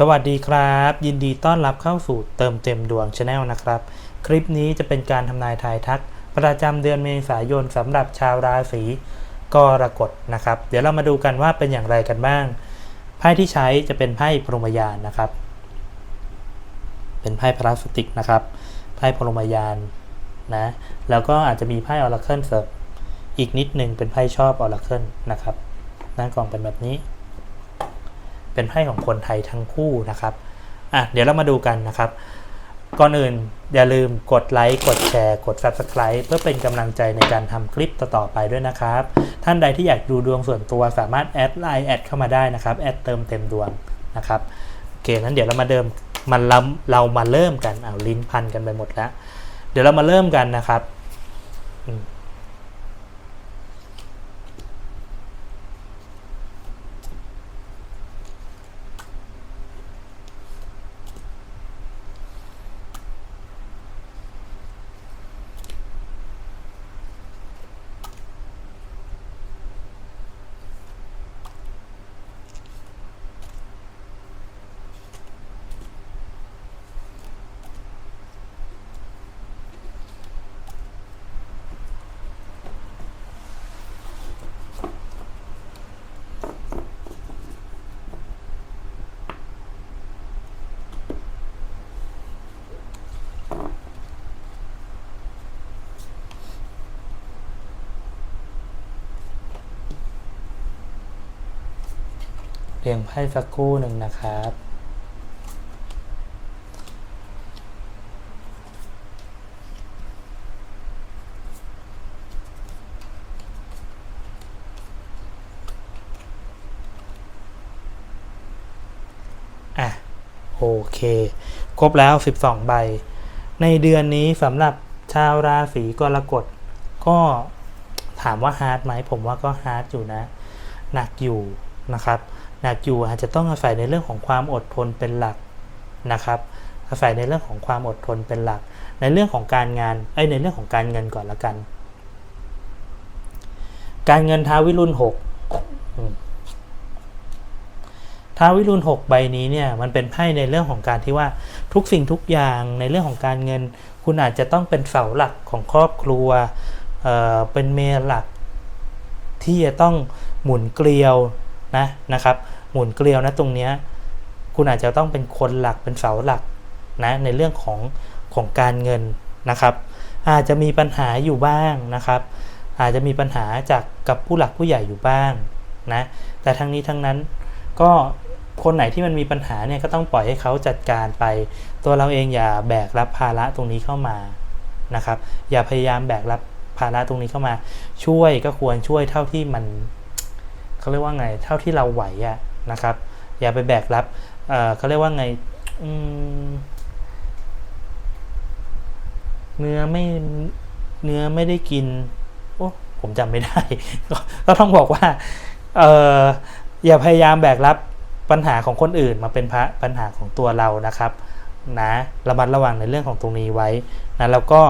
สวัสดีครับ ยินดีต้อนรับเข้าสู่เติมเต็มดวงชาแนลนะครับ คลิปนี้จะเป็นการทำนายทายทัก ประจำเดือนเมษายนสำหรับชาวราศีกรกฎนะครับ เดี๋ยวเรามาดูกันว่าเป็นอย่างไรกันบ้าง ไพ่ที่ใช้จะเป็นไพ่พรหมยานนะครับ เป็นไพ่พลาสติกนะครับ ไพ่พรหมยานนะ แล้วก็อาจจะมีไพ่ออราเคิลเสริมอีกนิดหนึ่งเป็นไพ่ชอบออราเคิลนะครับหน้ากล่องเป็นแบบนี้ เป็นไพ่ของคนไทยทั้งคู่นะครับอะเดี๋ยวเรามาดูกันนะครับ ก่อนอื่นอย่าลืมกดไลค์กดแชร์ กด Subscribe เพื่อเป็นกำลังใจในการทำคลิปต่อๆไปด้วยนะครับ ท่านใดที่อยากดูดวงส่วนตัวสามารถแอดไลน์แอดเข้ามาได้นะครับแอดเติมเต็มดวงนะครับโอเคนั้นเดี๋ยวเรามาเดิมมันเราเรามาเริ่มกันเอาลิ้นพันกันไปหมดแล้ว เดี๋ยวเรามาเริ่มกันนะครับ เพียงไพ่สักครู่หนึ่งนะครับ อะ โอเค ครบแล้ว 12 ใบ ในเดือนนี้สำหรับชาวราศีกรกฎก็ถามว่าฮาร์ดไหมผมว่าก็ฮาร์ดอยู่นะ หนักอยู่นะครับ หนักอยู่อาจจะต้องอาศัยในเรื่องของความอดทนเป็นหลักนะครับอาศัยในเรื่องของความอดทนเป็นหลัก ในเรื่องของการงานไอ้ในเรื่องของการเงินก่อนละกัน การเงินท้าวิรุณหกท้าวิรุณหกใบนี้เนี่ยมันเป็นไพ่ในเรื่องของการที่ว่าทุกสิ่งทุกอย่างในเรื่องของการเงิน คุณอาจจะต้องเป็นเสาหลักของครอบครัวเเป็นเมนหลัก ที่จะต้องหมุนเกลียว นะนะครับ หมุนเกลียวนะตรงเนี้ยคุณอาจจะต้องเป็นคนหลักเป็นเสาหลักนะในเรื่องของของการเงินนะครับ อาจจะมีปัญหาอยู่บ้างนะครับ อาจจะมีปัญหาจากกับผู้หลักผู้ใหญ่อยู่บ้างนะแต่ทั้งนี้ทั้งนั้นก็คนไหนที่มันมีปัญหาเนี่ยก็ต้องปล่อยให้เขาจัดการไป ตัวเราเองอย่าแบกรับภาระตรงนี้เข้ามานะครับ อย่าพยายามแบกรับภาระตรงนี้เข้ามา ช่วยก็ควรช่วยเท่าที่มัน เขาเรียกว่าไงเท่าที่เราไหวอะนะครับ อย่าไปแบกรับเอ่อเขาเรียกว่าไงอืมเนื้อไม่เนื้อไม่ได้กินโอ้ผมจำไม่ได้ ก็ต้องบอกว่าเอออย่าพยายามแบกรับปัญหาของคนอื่นมาเป็นพระปัญหาของตัวเรานะครับนะระมัดระวังในเรื่องของตรงนี้ไว้นะแล้วก็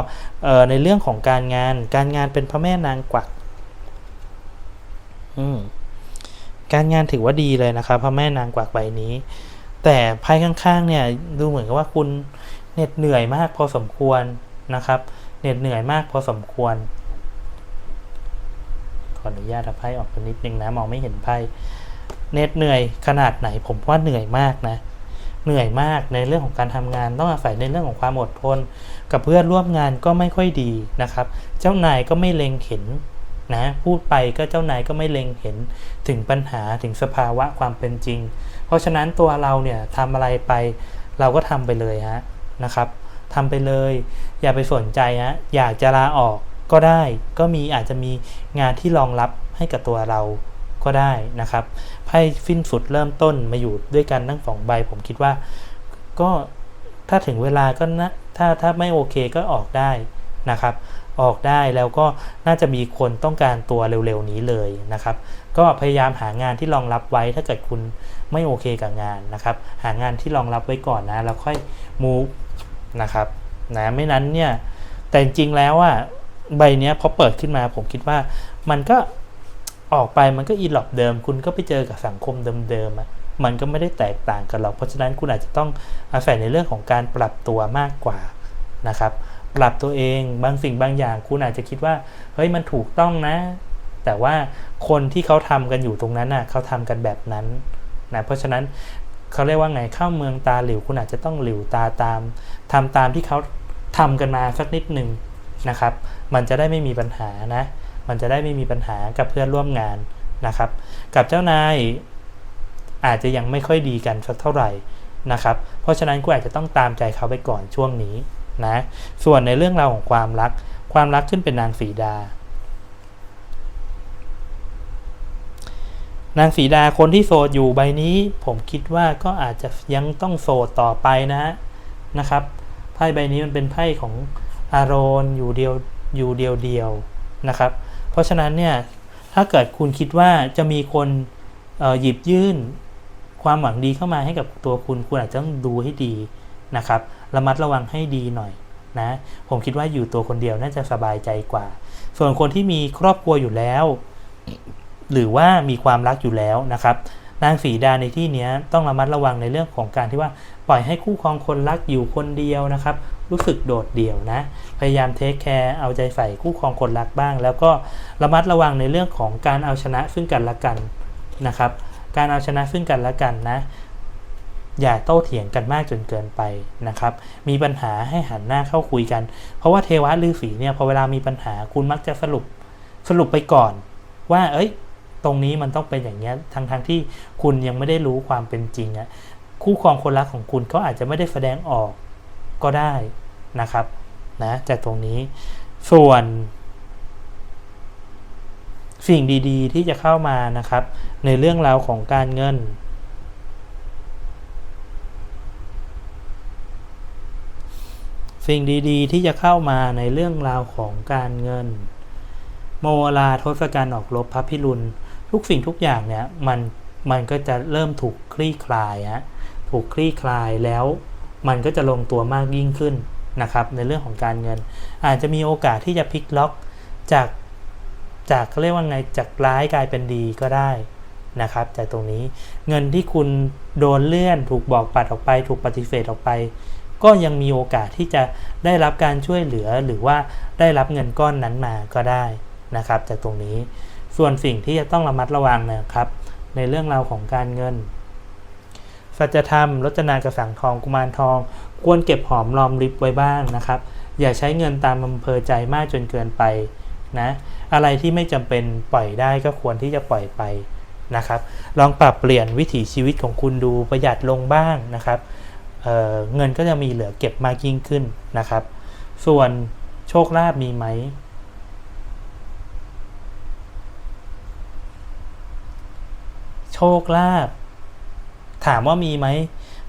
ในเรื่องของการงานการงานเป็นพระแม่นางกวักอืม การงานถือว่าดีเลยนะครับพระแม่นางกวักใบนี้ แต่ไพ่ข้างๆเนี่ยดูเหมือนกับว่าคุณเหน็ดเหนื่อยมากพอสมควรนะครับเหน็ดเหนื่อยมากพอสมควร ขออนุญาตเอาไพ่ออกไปนิดนึงนะมองไม่เห็นไพ่เหน็ดเหนื่อยขนาดไหนผมว่าเหนื่อยมากนะเหนื่อยมากในเรื่องของการทำงานต้องอาศัยในเรื่องของความอดทน กับเพื่อนร่วมงานก็ไม่ค่อยดีนะครับ เจ้านายก็ไม่เล็งเห็น นะพูดไปก็เจ้านายก็ไม่เล็งเห็นถึงปัญหาถึงสภาวะความเป็นจริง เพราะฉะนั้นตัวเราเนี่ยทำอะไรไปเราก็ทำไปเลยฮะนะครับทำไปเลย อย่าไปสนใจฮะอยากจะลาออกก็ได้ ก็มีอาจจะมีงานที่รองรับให้กับตัวเราก็ได้นะครับไพ่ฟินสุดเริ่มต้นมาอยู่ด้วยกันทั้งสองใบ ผมคิดว่า ก็ถ้าถึงเวลาก็นะถ้าถ้าไม่โอเคก็ออกได้นะครับ ออกได้แล้วก็น่าจะมีคนต้องการตัวเร็วๆนี้เลยนะครับ ก็พยายามหางานที่รองรับไว้ถ้าเกิดคุณไม่โอเคกับงานนะครับ หางานที่รองรับไว้ก่อนนะแล้วค่อย move นะครับนะไม่นั้นเนี่ยแต่จริงแล้วอะใบเนี้ยพอเปิดขึ้นมาผมคิดว่ามันก็ออกไปมันก็อีหลอบเดิม คุณก็ไปเจอกับสังคมเดิมๆอะมันก็ไม่ได้แตกต่างกันหรอก เพราะฉะนั้นคุณอาจจะต้องอาศัยในเรื่องของการปรับตัวมากกว่านะครับ ปรับตัวเองบางสิ่งบางอย่างคุณอาจจะคิดว่า เฮ้ยมันถูกต้องนะ แต่ว่าคนที่เขาทำกันอยู่ตรงนั้นน่ะเขาทำกันแบบนั้นนะเพราะฉะนั้นเขาเรียกว่าไงเข้าเมืองตาหลิวคุณอาจจะต้องหลิวตาตามทำตามที่เขาทำกันมาสักนิดหนึ่งนะครับ มันจะได้ไม่มีปัญหานะ มันจะได้ไม่มีปัญหากับเพื่อนร่วมงานนะครับ กับเจ้านายอาจจะยังไม่ค่อยดีกันสักเท่าไหร่นะครับ เพราะฉะนั้นคุณอาจจะต้องตามใจเขาไปก่อนช่วงนี้ นะ ส่วนในเรื่องราวของความรัก ความรักขึ้นเป็นนางสีดา นางสีดาคนที่โสดอยู่ใบนี้ ผมคิดว่าก็อาจจะยังต้องโสดต่อไปนะนะครับไพ่ใบนี้มันเป็นไพ่ของอารอนอยู่เดียวอยู่เดียวเดียวนะครับ เพราะฉะนั้นเนี่ยถ้าเกิดคุณคิดว่าจะมีคนหยิบยื่นความหวังดีเข้ามาให้กับตัวคุณ คุณอาจจะต้องดูให้ดีนะครับ ระมัดระวังให้ดีหน่อยนะผมคิดว่าอยู่ตัวคนเดียวน่าจะสบายใจกว่า ส่วนคนที่มีครอบครัวอยู่แล้ว หรือว่ามีความรักอยู่แล้วนะครับ นางสีดาในที่นี้ต้องระมัดระวังในเรื่องของการที่ว่าปล่อยให้คู่ครองคนรักอยู่คนเดียวนะครับ รู้สึกโดดเดี่ยวนะ พยายามเทคแคร์เอาใจใส่คู่ครองคนรักบ้าง แล้วก็ระมัดระวังในเรื่องของการเอาชนะซึ่งกันและกันนะครับ การเอาชนะซึ่งกันและกันนะ อย่าโต้เถียงกันมากจนเกินไปนะครับ มีปัญหาให้หันหน้าเข้าคุยกัน เพราะว่าเทวะฤาษีเนี่ยพอเวลามีปัญหาคุณมักจะสรุปสรุปไปก่อน ว่า เอ้ย ตรงนี้มันต้องเป็นอย่างนี้ทั้งทงที่คุณยังไม่ได้รู้ความเป็นจริงอะคู่ครองคนรักของคุณเขาอาจจะไม่ได้แสดงออกก็ได้นะครับนะจากตรงนี้ส่วน สิ่งดี ๆ ที่จะเข้ามานะครับ ในเรื่องราวของการเงิน สิ่งดีๆ ที่จะเข้ามาในเรื่องราวของการเงิน โมลาทศกัณฐ์ออกรบพระพิรุณ ทุกสิ่งทุกอย่างเนี่ยมันมันก็จะเริ่มถูกคลี่คลายฮะถูกคลี่คลายแล้ว มันก็จะลงตัวมากยิ่งขึ้นนะครับ ในเรื่องของการเงิน อาจจะมีโอกาสที่จะพลิกล็อกจากจากเขาเรียกว่าไงจากร้ายกลายเป็นดีก็ได้นะครับ จากตรงนี้เงินที่คุณโดนเลื่อนถูกบอกปัดออกไป ถูกปฏิเสธออกไป ก็ยังมีโอกาสที่จะได้รับการช่วยเหลือหรือว่าได้รับเงินก้อนนั้นมาก็ได้นะครับจากตรงนี้ ส่วนสิ่งที่จะต้องระมัดระวังนะครับ ในเรื่องราวของการเงินสัจธรรมรจนากระสังทองกุมารทอง ควรเก็บหอมรอมริบไว้บ้างนะครับ อย่าใช้เงินตามอำเภอใจมากจนเกินไปนะอะไรที่ไม่จำเป็นปล่อยได้ก็ควรที่จะปล่อยไปนะครับ ลองปรับเปลี่ยนวิถีชีวิตของคุณดูประหยัดลงบ้างนะครับ เเงินก็จะมีเหลือเก็บมากยิ่งขึ้นนะครับ ส่วนโชคลาภมีไหม โชคลาภถามว่ามีไหม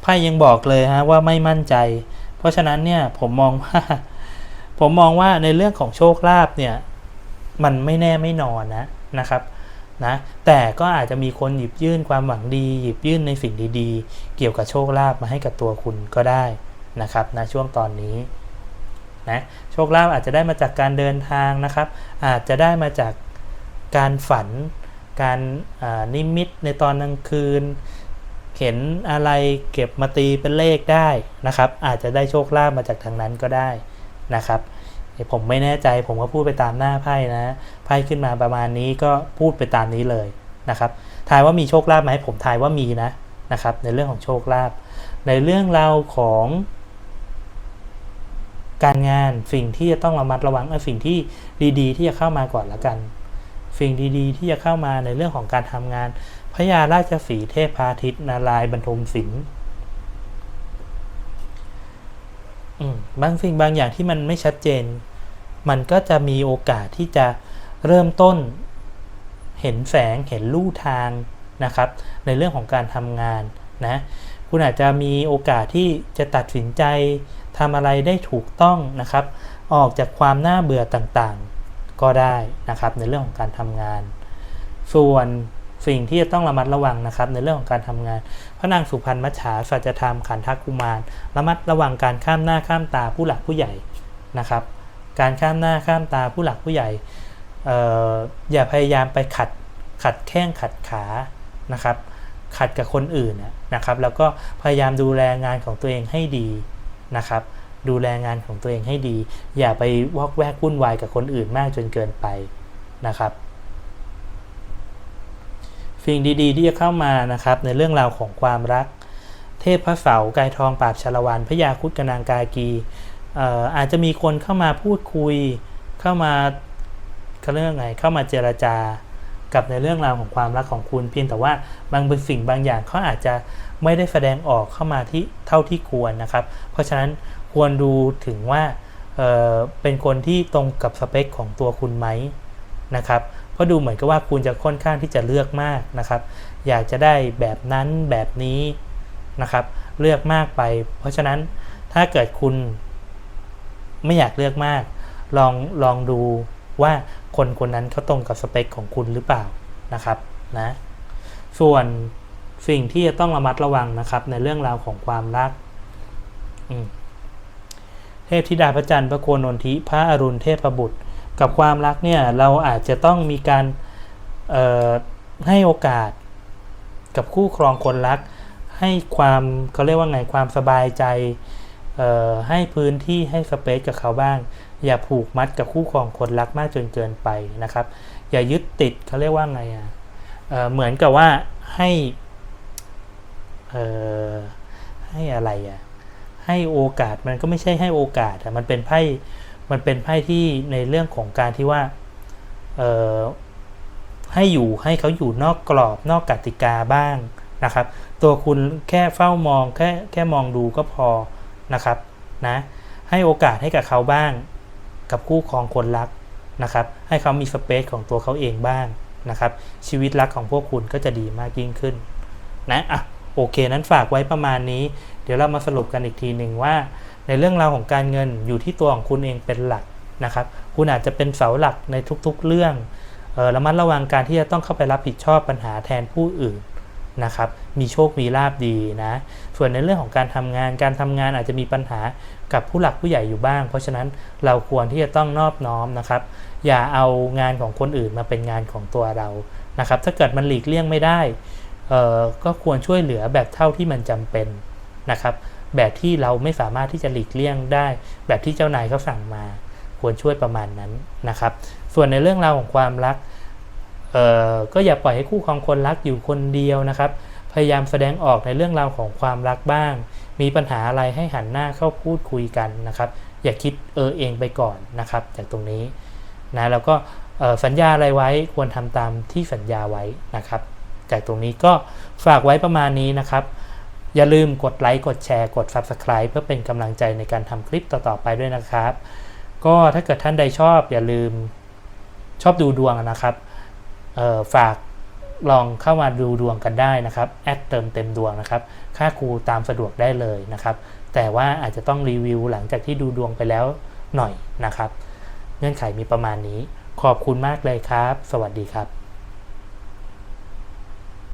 ไพ่ยังบอกเลยฮะว่าไม่มั่นใจ เพราะฉะนั้นเนี่ยผมมองว่า ผมมองว่าในเรื่องของโชคลาภเนี่ย มันไม่แน่ไม่นอนนะนะครับ นะแต่ก็อาจจะมีคนหยิบยื่นความหวังดี หยิบยื่นในสิ่งดีๆ เกี่ยวกับโชคลาภมาให้กับตัวคุณก็ได้นะครับณนะช่วงตอนนี้นะโชคลาภอาจจะได้มาจากการเดินทางนะครับ อาจจะได้มาจากการฝัน การนิมิตในตอนกลางคืน เห็นอะไรเก็บมาตีเป็นเลขได้นะครับ อาจจะได้โชคลาภมาจากทางนั้นก็ได้นะครับ ผมไม่แน่ใจผมก็พูดไปตามหน้าไพ่นะไพ่ขึ้นมาประมาณนี้ก็พูดไปตามนี้เลยนะครับทายว่ามีโชคลาภไหมผมทายว่ามีนะนะครับ ในเรื่องของโชคลาภในเรื่องราวของ การงานสิ่งที่จะต้องระมัดระวังสิ่งที่ดี ๆ ที่จะเข้ามาก่อนละกัน สิ่งดีๆ ที่จะเข้ามาในเรื่องของการทำงานพระยาราชสีเทพพาทิตนารายบรรทมศิลป์ บางสิ่งบางอย่างที่มันไม่ชัดเจน มันก็จะมีโอกาสที่จะเริ่มต้นเห็นแสงเห็นลู่ทางนะครับ ในเรื่องของการทำงานนะคุณอาจจะมีโอกาสที่จะตัดสินใจทำอะไรได้ถูกต้องนะครับ ออกจากความน่าเบื่อต่างๆ ก็ได้นะครับในเรื่องของการทำงาน ส่วน สิ่งที่จะต้องระมัดระวังนะครับในเรื่องของการทำงาน พระนางสุพรรณมัจฉาสัจธรรมขันทักุมาร ระมัดระวังการข้ามหน้าข้ามตาผู้หลักผู้ใหญ่นะครับ การข้ามหน้าข้ามตาผู้หลักผู้ใหญ่อออย่าพยายามไปขัดขัดแข้งขัดขานะครับ ขัดกับคนอื่นนะนะครับ แล้วก็พยายามดูแลงานของตัวเองให้ดีนะครับ ดูแลงานของตัวเองให้ดี อย่าไปวอกแวกวุ่นวายกับคนอื่นมากจนเกินไปนะครับ สิ่งดีๆ ที่จะเข้ามานะครับในเรื่องราวของความรัก เทพพระเสาร์กายทองปราบชาละวันพระยาคุดกนางกากีอาจจะมีคนเข้ามาพูดคุย เข้ามาเขาเรียกว่าไงเข้ามาเจรจากับในเรื่องราวของความรักของคุณเพียงแต่ว่าบางสิ่งบางอย่างเขาอาจจะไม่ได้แสดงออกเข้ามาที่เท่าที่ควรนะครับ เพราะฉะนั้นควรดูถึงว่าเเป็นคนที่ตรงกับสเปคของตัวคุณไหมนะครับ ราะดูเหมือนกับว่าคุณจะค่อนข้างที่จะเลือกมากนะครับ อยากจะได้แบบนั้นแบบนี้นะครับ เลือกมากไป เพราะฉะนั้นถ้าเกิดคุณไม่อยากเลือกมาก ลองลองดูว่าคนคนนั้นเขาตรงกับสเปคของคุณหรือเปล่านะครับนะส่วนสิ่งที่จะต้องระมัดระวังนะครับ ในเรื่องราวของความรักเทพธิดาพระจันทร์พระโกนนทิพระอรุณเทพบุตร กับความรักเนี่ยเราอาจจะต้องมีการให้โอกาสกับคู่ครองคนรัก ให้ความเขาเรียกว่าไงความสบายใจให้พื้นที่ให้สเปซกับเขาบ้าง อย่าผูกมัดกับคู่ครองคนรักมากจนเกินไปนะครับ อย่ายึดติดเขาเรียกว่าไงอะเเหมือนกับว่าให้ให้อะไรอะให้โอกาสมันก็ไม่ใช่ให้โอกาสอะมันเป็นไพ่ มันเป็นไพ่ที่ในเรื่องของการที่ว่าเออให้อยู่ให้เขาอยู่นอกกรอบนอกกติกาบ้างนะครับ ตัวคุณแค่เฝ้ามองแค่แค่มองดูก็พอนะครับนะให้โอกาสให้กับเขาบ้าง กับคู่ครองคนรักนะครับ ให้เขามีสเปซของตัวเขาเองบ้างนะครับ ชีวิตรักของพวกคุณก็จะดีมากยิ่งขึ้นนะอะโอเคนั้นฝากไว้ประมาณนี้ เดี๋ยวเรามาสรุปกันอีกทีหนึ่งว่า ในเรื่องราวของการเงินอยู่ที่ตัวของคุณเองเป็นหลักนะครับ คุณอาจจะเป็นเสาหลักในทุกๆเรื่องออระมัดระวังการที่จะต้องเข้าไปรับผิดชอบปัญหาแทนผู้อื่นนะครับ มีโชค มีลาบดีนะ ส่วนในเรื่องของการทำงาน การทำงานอาจจะมีปัญหากับผู้หลักผู้ใหญ่อยู่บ้าง เพราะฉะนั้นเราควรที่จะต้องนอบน้อมนะครับ อย่าเอางานของคนอื่นมาเป็นงานของตัวเรา นะครับ ถ้าเกิดมันหลีกเลี่ยงไม่ได้ ก็ควรช่วยเหลือแบบเท่าที่มันจำเป็นนะครับ แบบที่เราไม่สามารถที่จะหลีกเลี่ยงได้ แบบที่เจ้านายเขาสั่งมา ควรช่วยประมาณนั้นนะครับ ส่วนในเรื่องราวของความรักก็อย่าปล่อยให้คู่ครองคนรักอยู่คนเดียวนะครับ พยายามแสดงออกในเรื่องราวของความรักบ้าง มีปัญหาอะไรให้หันหน้าเข้าพูดคุยกันนะครับ อย่าคิดเออเองไปก่อนนะครับ จากตรงนี้นะแล้วก็สัญญาอะไรไว้ควรทำตามที่สัญญาไว้นะครับ จากตรงนี้ก็ฝากไว้ประมาณนี้นะครับ อย่าลืมกดไลค์กดแชร์กด Subscribe เพื่อเป็นกำลังใจในการทำคลิปต่อๆไปด้วยนะครับ ก็ถ้าเกิดท่านใดชอบอย่าลืมชอบดูดวงนะครับฝากลองเข้ามาดูดวงกันได้นะครับแอดเติมเต็มดวงนะครับ ค่าครูตามสะดวกได้เลยนะครับ แต่ว่าอาจจะต้องรีวิวหลังจากที่ดูดวงไปแล้วหน่อยนะครับ เงื่อนไขมีประมาณนี้ ขอบคุณมากเลยครับ สวัสดีครับ